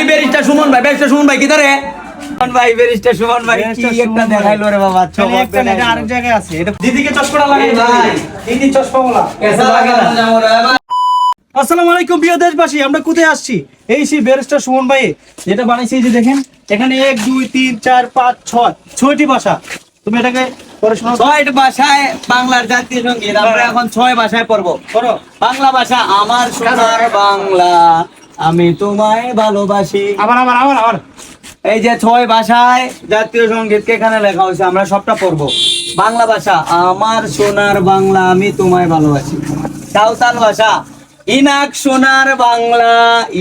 খালি ব্যারিস্টার সুমন ভাই ব্যারিস্টার সুমন ভাই কি ধরে সুমন ভাই ব্যারিস্টার সুমন ভাই কি একটা দেখাইলো রে বাবা একটা না, আরেক জায়গায় আছে এটা দিদিকে চশমাটা লাগাই ভাই। দিদি চশমা বলা কেসা লাগে না যাও রে ভাই। আসসালামু আলাইকুম প্রিয় দেশবাসী আমরা কোথায় আসছি? এই সেই ব্যারিস্টার সুমন ভাই যেটা বানাইছে যে দেখেন এখানে এক দুই তিন চার পাঁচ ছয় ছয়টি ভাষা। তুমি এটাকে পড়াশোনা ছয় ভাষায় বাংলার জাতীয় সংগীত আমরা এখন ছয় ভাষায় পড়ব। বাংলা ভাষা আমার সোনার বাংলা। আমি তোমায় ভালোবাসি। আবার আবার আবার আবার। এই যে ছয় ভাষায় জাতীয় সঙ্গীতকে এখানে লেখা হয়েছে আমরা সবটা পড়ব। বাংলা ভাষা আমার সোনার বাংলা আমি তোমায় ভালোবাসি। সাঁওতাল ভাষা ইনাক সোনার বাংলা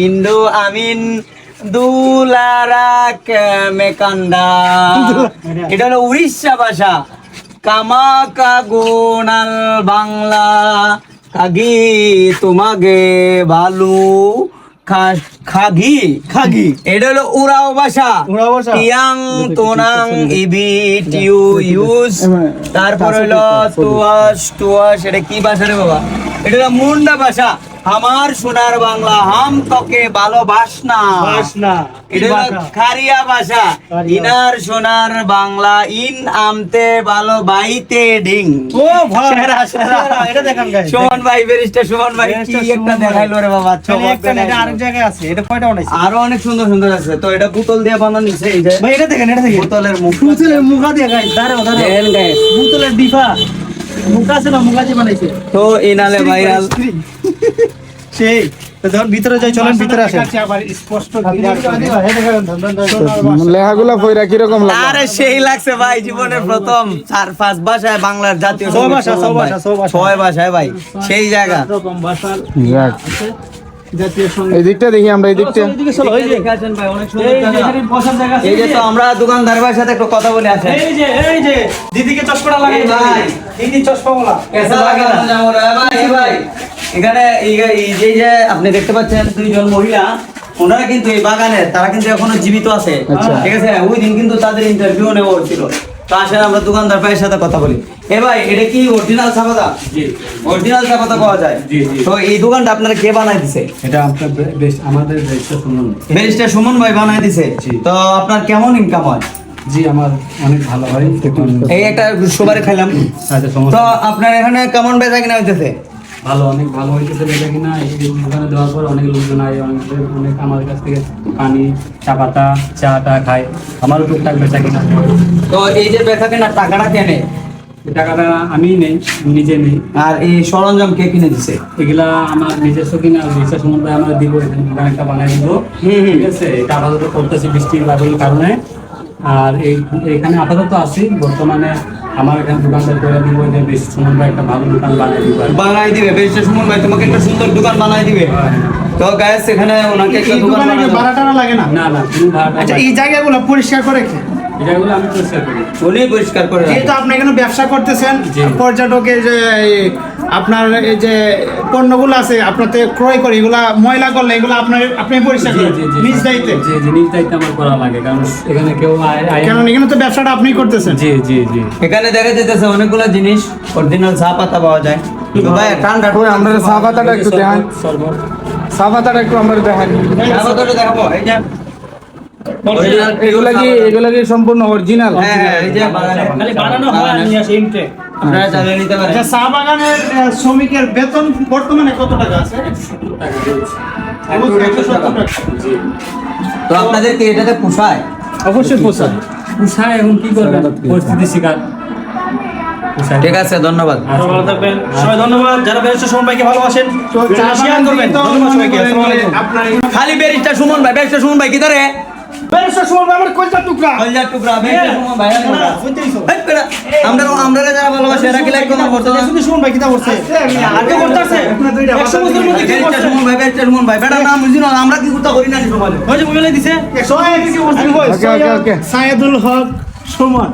ইন্দো আমিন দুলারা মেকান্ডা এটা হলো উড়িষ্যা ভাষা গোনাল বাংলা কাগি তোমাগে ভালু খাগি খাগি। এটা হলো উরাও ভাষা। উড়াও ভাষা। টিয়াং তোনাং ইবি টিউ ইউজ তারপর হলো তুয়াস টুয়াস এটা কি ভাষা রে বাবা? এটা হলো মুন্ডা ভাষা। আমার সোনার বাংলা হাম তোকে ভালোবাস না বাস না এটা খারিয়া ভাষা। ইনার সোনার বাংলা ইন আমতে ভালো। বাইতে ডিং ও এটা দেখান সুমন ভাই ব্যারিস্টার সুমন ভাই কি একটা দেখাইলো রে বাবা। আরেক জায়গায় আছে এটা কয়টা বানাইছে? আরও অনেক সুন্দর সুন্দর আছে। তো এটা বোতল দিয়ে বানানো নিছে এই যে ভাই এটা দেখেন এটা দেখেন। বোতলের মুখ। পুতুলের মুখা দিয়ে গাইস দাঁড়াও। পুতুলের ডিফা। মুখা আছে না মুখা দিয়ে বানাইছে। তো ইনালে ভাইরাল। সেই তো ভিতরে যাই চলেন ভিতরে আসেন। লেখাগুলা পয়রা কীরকম লাগে আরে সেই লাগছে ভাই জীবনের প্রথম চার পাঁচ ভাষায় বাংলার জাতীয় ছয় ভাষা, ছয় ভাষা, ছয় ভাষা। ছয় ভাষায় ভাই সেই জায়গা। এই দিকটা দেখি আমরা এই দিকটা। এই যে। আছে তো আমরা দোকানদার ভাইয়ের সাথে একটু কথা বলে আছেন এই যে এই যে দিদিকে চশমাটা লাগাই ভাই। দিদি চশমা বলা কেসা ভাই, ভাই। এখানে এই যে- এই যে যে আপনি দেখতে পাচ্ছেন দুইজন মহিলা ওনারা কিন্তু এই বাগানের তারা কিন্তু এখনও জীবিত আছে। আচ্ছা। ঠিক আছে? ওই দিন কিন্তু তাদের ইন্টারভিউ নেওয়া হচ্ছিল। তো আসেন আমরা দোকানদার ভাইয়ের সাথে কথা বলি। এ ভাই এটা কি অরিজিনাল চাপাতা? অরিজিনাল চাপাতা পাওয়া যায়। তো এই দোকানটা আপনারা কে বানাই দিছে? এটা আপনার আমাদের ব্যারিস্টার সুমন। ভাই বানাই দিছে। তো আপনার কেমন ইনকাম হয়? জি আমার অনেক ভালো হয়। এই একটা সুবারে খাইলাম। আচ্ছা তো আপনার এখানে কেমন বেচা কিনা হইতেছে? ভালো অনেক ভালো হইতেছে বেটা কিনা। এই দোকানে দেওয়ার পর অনেক লোকজন আয় অনেক অনেক আমার কাছ থেকে পানি চা পাতা চা টা খায়। আমারও টুকটাক বেচা কিনা। তো এই যে বেচা কিনা টাকাটা কেনে টাকাটা আমি নেই নিজে নেই। আর এই সরঞ্জাম কে কিনে দিছে? এগুলা আমার নিজস্ব কিনা বিশ্বাস সম্বন্ধে আমরা দিব এখানে দোকান একটা বানাই দিব। ঠিক আছে? এটা আপাতত করতেছি বৃষ্টির কারণে। আর এই এখানে আপাতত আছি বর্তমানে আমার এখানে দোকানদার করে দিব যে বেশ ভাই একটা ভালো দোকান বানিয়ে দিবে বানাই দিবে বেশ সুমন ভাই তোমাকে একটা সুন্দর দোকান বানাই দিবে তো গায়েস এখানে ওনাকে একটা দোকান। ভাড়া টাড়া লাগে না না না কোনো ভাড়া আচ্ছা এই জায়গাগুলো পরিষ্কার করে কে? জায়গাগুলো আমি পরিষ্কার করি উনি পরিষ্কার করে। যেহেতু আপনি এখানে ব্যবসা করতেছেন। পর্যটকের যে এই আপনার এই যে পণ্যগুলো আছে আপনাতে ক্রয় করে এগুলা ময়লা করলে এগুলো আপনার আপনি পরিষ্কার করেন নিজ দায়িত্বে? জি জি নিজ দায়িত্বে আমার করা লাগে কারণ এখানে কেউ আয় কারণ এখানে তো ব্যবসাটা আপনি করতেছেন। জি জি জি। এখানে দেখা যেতেছে অনেকগুলো জিনিস অরিজিনাল চা পাতা পাওয়া যায়। তো ভাই ঠান্ডা ওই আমরা চা পাতাটা একটু দেখান চা পাতাটা একটু আমরা দেখান চা পাতাটা দেখাবো এই যে। এগুলা কি এগুলা কি সম্পূর্ণ অরিজিনাল হ্যাঁ হ্যাঁ এই যে বানানো হয় নিয়ে আসে ইনটে আপনারা চালিয়ে নিতে পারেন। আচ্ছা চা বাগানের শ্রমিকের বেতন বর্তমানে কত টাকা আছে? একশো সত্তর টাকা। তো আপনাদের কি এটাতে পোষায়? অবশ্যই পোষায়। এখন কি করবেন পরিস্থিতি শিকার ঠিক আছে ধন্যবাদ। ভালো থাকবেন। সবাই ধন্যবাদ। যারা ব্যারিস্টার সুমন ভাইকে ভালোবাসেন শেয়ার করবেন। ধন্যবাদ সবাইকে। আপনার খালি ব্যারিস্টার সুমন ভাই ব্যারিস্টার সুমন ভাই কি ধরে? ব্যারিস্টার সুমন আমার কয়টা টুকরা। কলজার টুকরা সুমন ভাই না, আমরা আমরা যারা ভালোবাসি এরা কি লাইক কমার করতে না শুধু সুমন ভাই কিতা করছে আর কে করতেছে আপনার দুইটা একশো বছরের মধ্যে কি করছে সুমন ভাই ব্যারিস্টার সুমন ভাই। বেটা নাম না আমরা কি করতে করি না সমাজে ওই যে মোবাইলে দিছে সহায়ক কি বলছেন? ওকে, ওকে, ওকে। সায়েদুল হক সুমন।